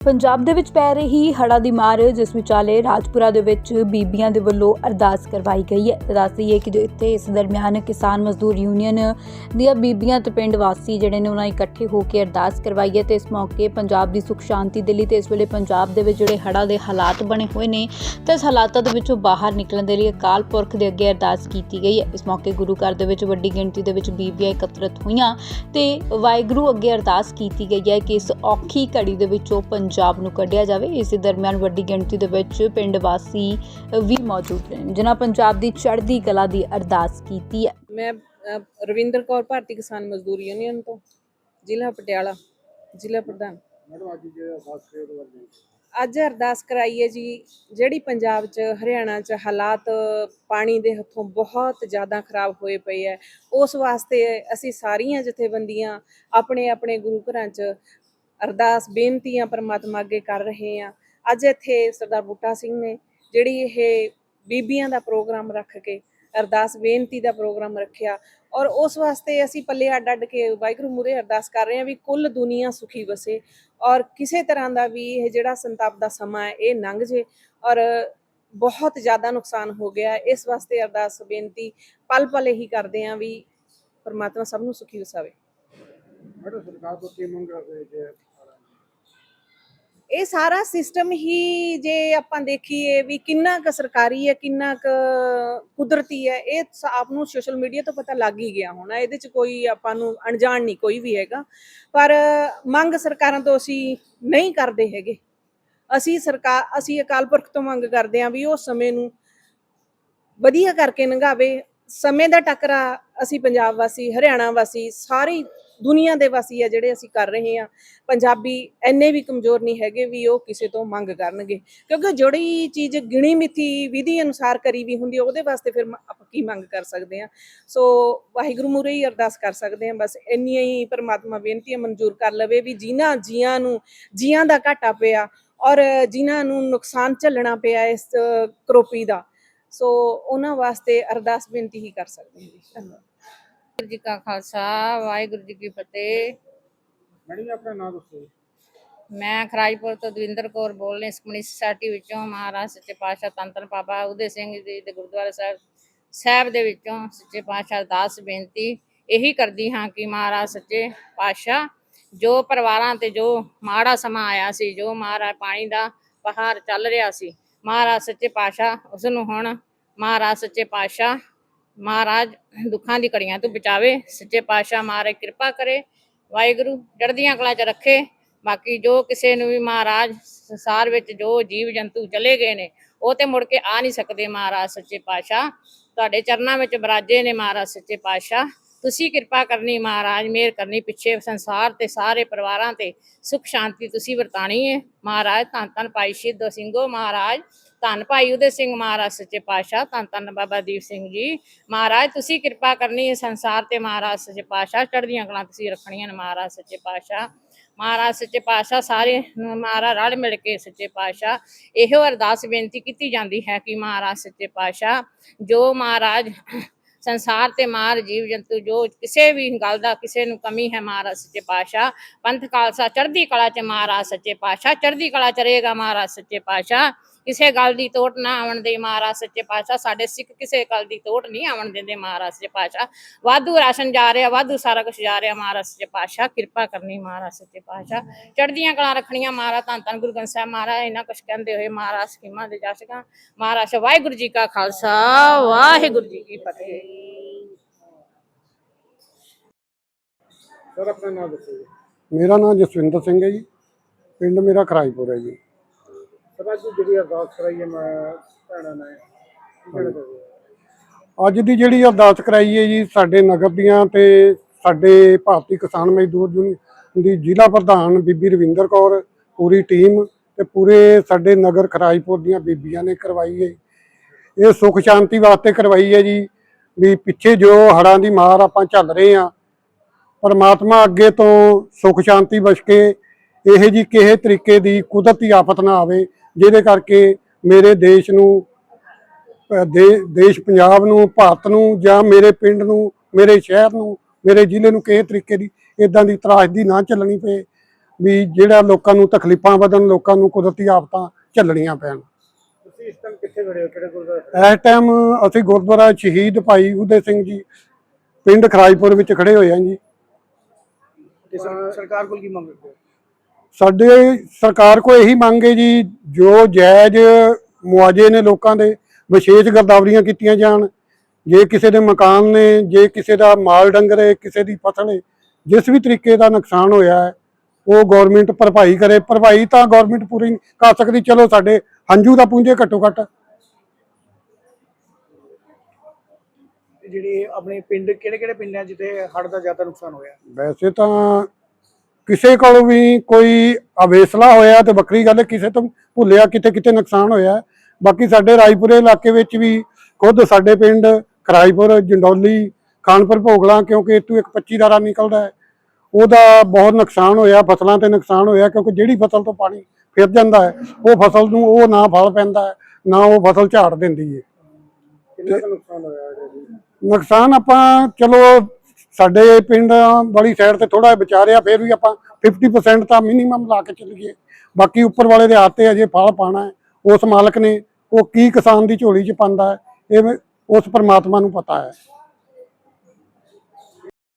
ਪੰਜਾਬ ਦੇ ਵਿੱਚ ਪੈ ਰਹੀ ਹੜ੍ਹਾਂ ਦੀ ਮਾਰ ਜਿਸ ਵਿਚਾਲੇ ਰਾਜਪੁਰਾ ਦੇ ਵਿੱਚ ਬੀਬੀਆਂ ਦੇ ਵੱਲੋਂ ਅਰਦਾਸ ਕਰਵਾਈ ਗਈ ਹੈ। ਤੇ ਦੱਸ ਦਈਏ ਕਿ ਜੋ ਇੱਥੇ ਇਸ ਦਰਮਿਆਨ ਕਿਸਾਨ ਮਜ਼ਦੂਰ ਯੂਨੀਅਨ ਦੀਆਂ ਬੀਬੀਆਂ ਤੇ ਪਿੰਡ ਵਾਸੀ ਜਿਹੜੇ ਨੇ ਉਹਨਾਂ ਇਕੱਠੇ ਹੋ ਕੇ ਅਰਦਾਸ ਕਰਵਾਈ ਹੈ ਤੇ ਇਸ ਮੌਕੇ ਪੰਜਾਬ ਦੀ ਸੁਖ ਸ਼ਾਂਤੀ ਦੇ ਲਈ ਤੇ ਇਸ ਵੇਲੇ ਪੰਜਾਬ ਦੇ ਵਿੱਚ ਜਿਹੜੇ ਹੜ੍ਹਾਂ ਦੇ ਹਾਲਾਤ ਬਣੇ ਹੋਏ ਨੇ ਤੇ ਇਸ ਹਾਲਾਤਾਂ ਦੇ ਵਿੱਚੋਂ ਬਾਹਰ ਨਿਕਲਣ ਦੇ ਲਈ ਅਕਾਲ ਪੁਰਖ ਦੇ ਅੱਗੇ ਅਰਦਾਸ ਕੀਤੀ ਗਈ ਹੈ। ਇਸ ਮੌਕੇ ਗੁਰੂ ਘਰ ਦੇ ਵਿੱਚ ਵੱਡੀ ਗਿਣਤੀ ਦੇ ਵਿੱਚ ਬੀਬੀਆਂ ਇਕੱਤਰਤ ਹੋਈਆਂ ਤੇ ਵਾਹਿਗੁਰੂ ਅੱਗੇ ਅਰਦਾਸ ਕੀਤੀ ਗਈ ਹੈ ਕਿ ਇਸ ਔਖੀ ਘੜੀ ਦੇ ਵਿੱਚੋਂ ਪੰਜਾਬ ਨੂੰ ਕੱਢਿਆ ਜਾਵੇ ਇਸੇ ਦਰਮਿਆਨ ਵੱਡੀ ਗਿਣਤੀ ਦੇ ਵਿੱਚ ਪਿੰਡ ਵਾਸੀ ਵੀ ਮੌਜੂਦ ਨੇ ਜਿਨ੍ਹਾਂ ਪੰਜਾਬ ਦੀ ਚੜ੍ਹਦੀ ਕਲਾ ਦੀ ਅਰਦਾਸ ਕੀਤੀ ਹੈ। ਮੈਂ ਰਵਿੰਦਰ ਕੌਰ ਭਾਰਤੀ ਕਿਸਾਨ ਮਜ਼ਦੂਰ ਯੂਨੀਅਨ ਤੋਂ ਜ਼ਿਲ੍ਹਾ ਪਟਿਆਲਾ ਜ਼ਿਲ੍ਹਾ ਪ੍ਰਧਾਨ। ਅੱਜ ਅਰਦਾਸ ਕਰੇ ਉਹਦੇ ਬਾਰੇ ਅੱਜ ਅਰਦਾਸ ਕਰਾਈ ਹੈ ਜੀ ਜਿਹੜੀ ਪੰਜਾਬ 'ਚ ਹਰਿਆਣਾ 'ਚ ਹਾਲਾਤ ਪਾਣੀ ਦੇ ਹੱਥੋਂ ਬਹੁਤ ਜ਼ਿਆਦਾ ਖਰਾਬ ਹੋਏ ਪਏ ਹੈ। ਉਸ ਵਾਸਤੇ ਅਸੀਂ ਸਾਰੀਆਂ ਜਥੇਬੰਦੀਆਂ ਆਪਣੇ ਆਪਣੇ ਗੁਰੂ ਘਰਾਂ 'ਚ ਅਰਦਾਸ ਬੇਨਤੀਆਂ ਪਰਮਾਤਮਾ ਅੱਗੇ ਕਰ ਰਹੇ ਹਾਂ ਅੱਜ ਇੱਥੇ ਸਰਦਾਰ ਬੂਟਾ ਸਿੰਘ ਨੇ ਜਿਹੜੀ ਇਹ ਬੀਬੀਆਂ ਦਾ ਪ੍ਰੋਗਰਾਮ ਰੱਖ ਕੇ, ਅਰਦਾਸ ਬੇਨਤੀ ਦਾ ਪ੍ਰੋਗਰਾਮ ਰੱਖਿਆ ਔਰ ਉਸ ਵਾਸਤੇ ਅਸੀਂ ਪੱਲੇ ਅੱਡ ਅੱਡ ਕੇ ਵਾਹਿਗੁਰੂ ਮੂਹਰੇ ਅਰਦਾਸ ਕਰ ਰਹੇ ਹਾਂ ਵੀ ਕੁੱਲ ਦੁਨੀਆ ਸੁਖੀ ਵਸੇ ਔਰ ਕਿਸੇ ਤਰ੍ਹਾਂ ਦਾ ਵੀ ਇਹ ਜਿਹੜਾ ਸੰਤਾਪ ਦਾ ਸਮਾਂ ਹੈ, ਇਹ ਲੰਘ ਜੇ ਔਰ ਬਹੁਤ ਜ਼ਿਆਦਾ ਨੁਕਸਾਨ ਹੋ ਗਿਆ। ਇਸ ਵਾਸਤੇ ਅਰਦਾਸ ਬੇਨਤੀ ਪਲ ਪਲ ਇਹੀ ਕਰਦੇ ਹਾਂ ਵੀ ਪਰਮਾਤਮਾ ਸਭ ਨੂੰ ਸੁਖੀ ਵਸਾਵੇ। ਮੈਡਮ, ਸਰਕਾਰ ਤੋਂ ਕੀ ਮੰਗ ਕਰਦੇ ਜੇ? ਇਹ ਸਾਰਾ ਸਿਸਟਮ ਹੀ ਜੇ ਆਪਾਂ ਦੇਖੀਏ ਵੀ ਕਿੰਨਾ ਕੁ ਸਰਕਾਰੀ ਹੈ, ਕਿੰਨਾ ਕੁ ਕੁਦਰਤੀ ਹੈ, ਇਹ ਆਪ ਨੂੰ ਸੋਸ਼ਲ ਮੀਡੀਆ ਤੋਂ ਪਤਾ ਲੱਗ ਹੀ ਗਿਆ ਹੋਣਾ। ਇਹਦੇ ਚ ਕੋਈ ਆਪਾਂ ਨੂੰ ਅਣਜਾਣ ਨਹੀਂ ਕੋਈ ਵੀ ਹੈਗਾ। ਪਰ ਮੰਗ ਸਰਕਾਰਾਂ ਤੋਂ ਅਸੀਂ ਨਹੀਂ ਕਰਦੇ ਹੈਗੇ। ਅਸੀਂ ਸਰਕਾਰ ਅਸੀਂ ਅਕਾਲ ਪੁਰਖ ਤੋਂ ਮੰਗ ਕਰਦੇ ਹਾਂ ਵੀ ਉਹ ਸਮੇਂ ਨੂੰ ਵਧੀਆ ਕਰਕੇ ਲੰਘਾਵੇ ਸਮੇਂ ਦਾ ਟੱਕਰਾ ਅਸੀਂ ਪੰਜਾਬ ਵਾਸੀ, ਹਰਿਆਣਾ ਵਾਸੀ ਸਾਰੀ ਦੁਨੀਆ ਦੇ ਵਾਸੀ ਆ ਜਿਹੜੇ ਅਸੀਂ ਕਰ ਰਹੇ ਹਾਂ। ਪੰਜਾਬੀ ਐਨੇ ਵੀ ਕਮਜ਼ੋਰ ਨਹੀਂ ਹੈਗੇ ਵੀ ਉਹ ਕਿਸੇ ਤੋਂ ਮੰਗ ਕਰਨਗੇ। ਕਿਉਂਕਿ ਜਿਹੜੀ ਚੀਜ਼ ਗਿਣੀ ਮਿਥੀ ਵਿਧੀ ਅਨੁਸਾਰ ਕਰੀ ਵੀ ਹੁੰਦੀ ਉਹਦੇ ਵਾਸਤੇ ਫਿਰ ਆਪਾਂ ਕੀ ਮੰਗ ਕਰ ਸਕਦੇ ਹਾਂ? ਸੋ ਵਾਹਿਗੁਰੂ ਮੂਹਰੇ ਹੀ ਅਰਦਾਸ ਕਰ ਸਕਦੇ ਹਾਂ, ਬਸ ਇੰਨੀਆਂ ਹੀ ਪਰਮਾਤਮਾ ਬੇਨਤੀਆਂ ਮਨਜ਼ੂਰ ਕਰ ਲਵੇ ਵੀ ਜਿਨ੍ਹਾਂ ਜੀਆਂ ਨੂੰ, ਜੀਆਂ ਦਾ ਘਾਟਾ ਪਿਆ ਔਰ ਜਿਨ੍ਹਾਂ ਨੂੰ ਨੁਕਸਾਨ ਝੱਲਣਾ ਪਿਆ ਇਸ ਕਰੋਪੀ ਦਾ, ਸੋ ਉਹਨਾਂ ਵਾਸਤੇ ਅਰਦਾਸ ਬੇਨਤੀ ਹੀ ਕਰ ਸਕਦੇ ਹਾਂ ਜੀ। ਧੰਨਵਾਦ। ਵਾਹਿਗੁਰੂ ਜੀ ਕਾ ਖਾਲਸਾ ਵਾਹਿਗੁਰੂ ਜੀ ਕੀ ਫਤਿਹ ਮੈਡਮ ਜੀ ਆਪਣਾ ਨਾਮ ਦੱਸੋ। ਮੈਂ ਖਰਾਜਪੁਰ ਤੋਂ ਦਵਿੰਦਰ ਕੌਰ ਬੋਲ ਰਹੀ ਸੁਖਮਨੀ ਸੁਸਾਇਟੀ ਵਿੱਚੋਂ ਮਹਾਰਾਜ ਸੱਚੇ ਪਾਤਸ਼ਾਹ ਧੰਨ ਬਾਬਾ ਉਦੇ ਸਿੰਘ ਜੀ ਦੇ ਗੁਰਦੁਆਰਾ ਸਾਹਿਬ ਸਾਹਿਬ ਦੇ ਵਿੱਚੋਂ ਸੱਚੇ ਪਾਤਸ਼ਾਹ ਅਰਦਾਸ ਬੇਨਤੀ ਇਹੀ ਕਰਦੀ ਹਾਂ ਕਿ ਮਹਾਰਾਜ ਸੱਚੇ ਪਾਤਸ਼ਾਹ ਜੋ ਪਰਿਵਾਰਾਂ ਤੇ ਜੋ ਮਾੜਾ ਸਮਾਂ ਆਇਆ ਸੀ ਜੋ ਮਹਾਰਾਜ ਪਾਣੀ ਦਾ ਪਹਾੜ ਚੱਲ ਰਿਹਾ ਸੀ ਮਹਾਰਾਜ ਸੱਚੇ ਪਾਤਸ਼ਾਹ ਉਸ ਨੂੰ ਹੁਣ ਮਹਾਰਾਜ ਸੱਚੇ ਪਾਤਸ਼ਾਹ ਮਹਾਰਾਜ ਦੁੱਖਾਂ ਦੀ ਘੜੀਆਂ ਤੋਂ ਬਚਾਵੇ, ਸੱਚੇ ਪਾਤਸ਼ਾਹ ਮਹਾਰਾਜ ਕਿਰਪਾ ਕਰੇ, ਵਾਹਿਗੁਰੂ ਜੜਦੀਆਂ ਕਲਾਂ 'ਚ ਰੱਖੇ, ਬਾਕੀ ਜੋ ਕਿਸੇ ਨੂੰ ਵੀ ਮਹਾਰਾਜ ਸੰਸਾਰ ਵਿੱਚ ਜੋ ਜੀਵ ਜੰਤੂ ਚਲੇ ਗਏ ਨੇ, ਉਹ ਤੇ ਮੁੜ ਕੇ ਆ ਨਹੀਂ ਸਕਦੇ ਮਹਾਰਾਜ ਸੱਚੇ ਪਾਤਸ਼ਾਹ। ਤੁਹਾਡੇ ਚਰਨਾਂ ਵਿੱਚ ਬਰਾਜੇ ਨੇ ਮਹਾਰਾਜ ਸੱਚੇ ਪਾਤਸ਼ਾਹ। ਤੁਸੀਂ ਕਿਰਪਾ ਕਰਨੀ ਮਹਾਰਾਜ, ਮਿਹਰ ਕਰਨੀ ਪਿੱਛੇ ਸੰਸਾਰ ਤੇ ਸਾਰੇ ਪਰਿਵਾਰਾਂ ਤੇ ਸੁਖ ਸ਼ਾਂਤੀ ਤੁਸੀਂ ਵਰਤਾਣੀ ਹੈ ਮਹਾਰਾਜ ਧੰਨ ਧੰਨ ਭਾਈ ਸ਼ਹੀਦੋ ਸਿੰਘੋ ਮਹਾਰਾਜ। ਧੰਨ ਭਾਈ ਉਦੇ ਸਿੰਘ ਮਹਾਰਾਜ ਸੱਚੇ ਪਾਤਸ਼ਾਹ, ਧੰਨ ਧੰਨ ਬਾਬਾ ਦੀਪ ਸਿੰਘ ਜੀ। ਮਹਾਰਾਜ, ਤੁਸੀਂ ਕਿਰਪਾ ਕਰਨੀ ਹੈ ਸੰਸਾਰ ਤੇ ਮਹਾਰਾਜ ਸੱਚੇ ਪਾਤਸ਼ਾਹ, ਚੜ੍ਹਦੀਆਂ ਕਲਾਂ ਤੁਸੀਂ ਰੱਖਣੀਆਂ ਨੇ ਮਹਾਰਾਜ ਸੱਚੇ ਪਾਤਸ਼ਾਹ। ਮਹਾਰਾਜ ਸੱਚੇ ਪਾਤਸ਼ਾਹ ਸਾਰੇ, ਮਹਾਰਾਜ ਰਲ ਮਿਲ ਕੇ ਸੱਚੇ ਪਾਤਸ਼ਾਹ। ਇਹੋ ਅਰਦਾਸ ਬੇਨਤੀ ਕੀਤੀ ਜਾਂਦੀ ਹੈ ਕਿ ਮਹਾਰਾਜ ਸੱਚੇ ਪਾਤਸ਼ਾਹ, ਜੋ ਮਹਾਰਾਜ ਸੰਸਾਰ ਤੇ ਮਾਰ, ਜੀਵ ਜੰਤੂ, ਜੋ ਕਿਸੇ ਵੀ ਗੱਲ ਦਾ ਕਿਸੇ ਨੂੰ ਕਮੀ ਹੈ ਮਹਾਰਾਜ ਸੱਚੇ ਪਾਤਸ਼ਾਹ। ਪੰਥ ਖਾਲਸਾ ਚੜ੍ਹਦੀ ਕਲਾ ਚ ਮਹਾਰਾਜ ਸੱਚੇ ਪਾਤਸ਼ਾਹ, ਚੜ੍ਹਦੀ ਕਲਾ ਚ ਰਹੇਗਾ ਮਹਾਰਾਜ ਸੱਚੇ ਪਾਤਸ਼ਾਹ। ਕਿਸੇ ਗੱਲ ਦੀ ਤੋਟ ਨਾ ਆਉਣ ਦੇ ਮਹਾਰਾਜ ਸੱਚੇ ਪਾਤਸ਼ਾਹ। ਸਾਡੇ ਸਿੱਖ ਕਿਸੇ ਗੱਲ ਦੀ ਤੋਟ ਨਹੀਂ ਆਉਣ ਦਿੰਦੇ ਮਹਾਰਾਜ ਸੱਚੇ ਪਾਤਸ਼ਾਹ। ਵਾਧੂ ਰਾਸ਼ਨ ਜਾ ਰਿਹਾ, ਵਾਧੂ ਸਾਰਾ ਕੁਝ ਜਾ ਰਿਹਾ ਮਹਾਰਾਜ ਸੱਚੇ ਪਾਤਸ਼ਾਹ। ਕਿਰਪਾ ਕਰਨੀ ਮਹਾਰਾਜ ਸੱਚੇ ਪਾਤਸ਼ਾਹ। ਚੜ੍ਹਦੀਆਂ ਕਲਾਂ ਰੱਖਣੀਆਂ ਮਹਾਰਾਜ, ਧੰਨ ਧੰਨ ਗੁਰੂ ਗ੍ਰੰਥ ਸਾਹਿਬ ਮਹਾਰਾਜ। ਇਹਨਾਂ ਕੁਝ ਕਹਿੰਦੇ ਹੋਏ ਮਹਾਰਾਜ ਸਕੀਮਾਂ ਦੇ ਜਾ ਮਹਾਰਾਜ ਵਾਹਿਗੁਰੂ ਜੀ ਕਾ ਖਾਲਸਾ। ਵਾਹਿਗੁਰੂ ਜੀ ਕੀ ਫਤਿਹ। ਸਰ, ਆਪਣਾ ਨਾਮ ਦੱਸੋ ਮੇਰਾ ਨਾਮ ਜਸਵਿੰਦਰ ਸਿੰਘ ਹੈ ਜੀ। ਪਿੰਡ ਮੇਰਾ ਖਰਾਈਪੁਰ ਹੈ ਜੀ। ਸਰ ਅੱਜ ਜਿਹੜੀ ਅਰਦਾਸ ਕਰਾਈ ਮੈਂ ਭੈਣਾਂ ਨੇ ਕੀ ਕਹਿਣਾ ਚਾਹੁੰਦੇ ਹੋ ਅੱਜ ਦੀ ਜਿਹੜੀ ਅਰਦਾਸ ਕਰਾਈ ਹੈ ਜੀ, ਸਾਡੇ ਨਗਰ ਦੀਆਂ ਤੇ ਸਾਡੇ ਭਾਰਤੀ ਕਿਸਾਨ ਮਜ਼ਦੂਰ ਯੂਨੀਅਨ ਦੀ ਜ਼ਿਲ੍ਹਾ ਪ੍ਰਧਾਨ ਬੀਬੀ ਰਵਿੰਦਰ ਕੌਰ, ਪੂਰੀ ਟੀਮ ਤੇ ਪੂਰੇ ਸਾਡੇ ਨਗਰ ਖਰਾਈਪੁਰ ਦੀਆਂ ਬੀਬੀਆਂ ਨੇ ਕਰਵਾਈ ਹੈ ਇਹ ਸੁਖ ਸ਼ਾਂਤੀ ਵਾਸਤੇ ਕਰਵਾਈ ਹੈ ਜੀ, ਵੀ ਪਿੱਛੇ ਜੋ ਹੜਾਂ ਦੀ ਮਾਰ ਆਪਾਂ ਝੱਲ ਰਹੇ ਆ ਪਰਮਾਤਮਾ ਅੱਗੇ ਤੋਂ ਸੁਖ ਸ਼ਾਂਤੀ ਬਖਸ਼ ਕੇ ਇਹ ਜੀ ਕਿਸੇ ਤਰੀਕੇ ਦੀ ਕੁਦਰਤੀ ਆਫਤ ਨਾ ਆਵੇ ਜਿਹਦੇ ਕਰਕੇ ਮੇਰੇ ਦੇਸ਼ ਨੂੰ ਦੇਸ਼ ਪੰਜਾਬ ਨੂੰ ਭਾਰਤ ਨੂੰ ਜਾਂ ਮੇਰੇ ਪਿੰਡ ਨੂੰ ਮੇਰੇ ਸ਼ਹਿਰ ਨੂੰ ਮੇਰੇ ਜ਼ਿਲ੍ਹੇ ਨੂੰ ਕਿਸੇ ਤਰੀਕੇ ਦੀ ਇਦਾਂ ਦੀ ਤਰਾਸਦੀ ਨਾ ਚੱਲਣੀ ਪਏ ਵੀ ਜਿਹੜਾ ਲੋਕਾਂ ਨੂੰ ਤਕਲੀਫਾਂ ਵਧਣ ਲੋਕਾਂ ਨੂੰ ਕੁਦਰਤੀ ਆਫਤਾਂ ਝੱਲਣੀਆਂ ਪੈਣ। ਤੁਸੀਂ ਇਸ ਟਾਈਮ ਕਿੱਥੇ ਖੜੇ ਹੋ? ਕਿਹੜੇ ਗੁਰਦੁਆਰੇ? ਇਸ ਟਾਈਮ ਅਸੀਂ ਗੁਰਦੁਆਰਾ ਸ਼ਹੀਦ ਭਾਈ ਉਦੇ ਸਿੰਘ ਜੀ ਪਿੰਡ ਖਰਾਜਪੁਰ ਵਿੱਚ ਖੜੇ ਹੋਏ ਹਾਂ ਜੀ। ਸਰਕਾਰ ਕੋਲ ਕੀ ਮੰਗ ਕਰਦੇ ਸਾਡੇ ਸਰਕਾਰ ਕੋ ਇਹੀ ਮੰਗ ਹੈ ਜੀ ਜੋ ਜਾਇਜ਼ ਮੁਆਵਜ਼ੇ ਨੇ ਲੋਕਾਂ ਦੇ ਵਿਸ਼ੇਸ਼ ਗਰਦਾਵਰੀਆਂ ਕੀਤੀਆਂ ਜਾਣ ਜੇ ਕਿਸੇ ਦੇ ਮਕਾਨ ਨੇ ਜੇ ਕਿਸੇ ਦਾ ਮਾਲ ਡੰਗਰ ਹੈ ਕਿਸੇ ਦੀ ਫਸਲ ਹੈ ਜਿਸ ਵੀ ਤਰੀਕੇ ਦਾ ਨੁਕਸਾਨ ਹੋਇਆ ਹੈ ਉਹ ਗਵਰਨਮੈਂਟ ਭਰਪਾਈ ਕਰੇ। ਭਰਪਾਈ ਤਾਂ ਗਵਰਨਮੈਂਟ ਪੂਰੀ ਨਹੀਂ ਕਰ ਸਕਦੀ। ਚਲੋ ਸਾਡੇ ਹੰਝੂ ਦਾ ਪੁੰਜੇ ਘੱਟੋ ਘੱਟ। ਜਿਹੜੀ ਆਪਣੇ ਪਿੰਡ ਕਿਹੜੇ ਕਿਹੜੇ ਪਿੰਡਾਂ ਜਿੱਥੇ ਹੜ੍ਹ ਦਾ ਜ਼ਿਆਦਾ ਨੁਕਸਾਨ ਹੋਇਆ? ਵੈਸੇ ਤਾਂ ਕਿਸੇ ਕੋਲ ਵੀ ਕੋਈ ਅਵੇਸਲਾ ਹੋਇਆ ਤੇ ਵੱਖਰੀ ਗੱਲ ਕਿਸੇ ਤੋਂ ਭੁੱਲਿਆ ਕਿਤੇ ਕਿਤੇ ਨੁਕਸਾਨ ਹੋਇਆ ਬਾਕੀ ਸਾਡੇ ਰਾਜਪੁਰੇ ਇਲਾਕੇ ਵਿੱਚ ਵੀ ਖੁਦ ਸਾਡੇ ਪਿੰਡ ਖਰਾਈਪੁਰ ਜੰਡੌਲੀ ਖਾਨਪੁਰ ਭੋਗਲਾ ਕਿਉਂਕਿ ਇੱਥੋਂ ਇੱਕ 25 ਦਾਰਾ ਨਿਕਲਦਾ ਹੈ। ਉਹਦਾ ਬਹੁਤ ਨੁਕਸਾਨ ਹੋਇਆ ਫਸਲਾਂ ਤੇ ਨੁਕਸਾਨ ਹੋਇਆ ਕਿਉਂਕਿ ਜਿਹੜੀ ਫਸਲ ਤੋਂ ਪਾਣੀ ਫਿਰ ਜਾਂਦਾ ਹੈ ਉਹ ਫਸਲ ਨੂੰ ਉਹ ਨਾ ਫਲ ਪੈਂਦਾ ਹੈ ਨਾ ਉਹ ਫਸਲ ਝਾੜ ਦਿੰਦੀ ਹੈ। ਕਿੰਨਾ ਨੁਕਸਾਨ ਹੋਇਆ ਨੁਕਸਾਨ ਆਪਾਂ ਚਲੋ ਸਾਡੇ ਪਿੰਡ ਵਾਲੀ ਸਾਈਡ ਤੇ ਥੋੜਾ ਬਚਾ ਰਿਹਾ ਫਿਰ ਵੀ ਆਪਾਂ 50% ਤਾਂ ਮਿਨੀਮਮ ਲਾ ਕੇ ਚੱਲੀਏ। ਬਾਕੀ ਉੱਪਰ ਵਾਲੇ ਦੇ ਹੱਥ ਤੇ ਅਜੇ ਫਲ ਪਾਣਾ ਹੈ, ਉਸ ਮਾਲਕ ਨੇ ਉਹ ਕੀ ਕਿਸਾਨ ਦੀ ਝੋਲੀ 'ਚ ਪਾਉਂਦਾ ਹੈ, ਇਹ ਉਸ ਪਰਮਾਤਮਾ ਨੂੰ ਪਤਾ ਹੈ।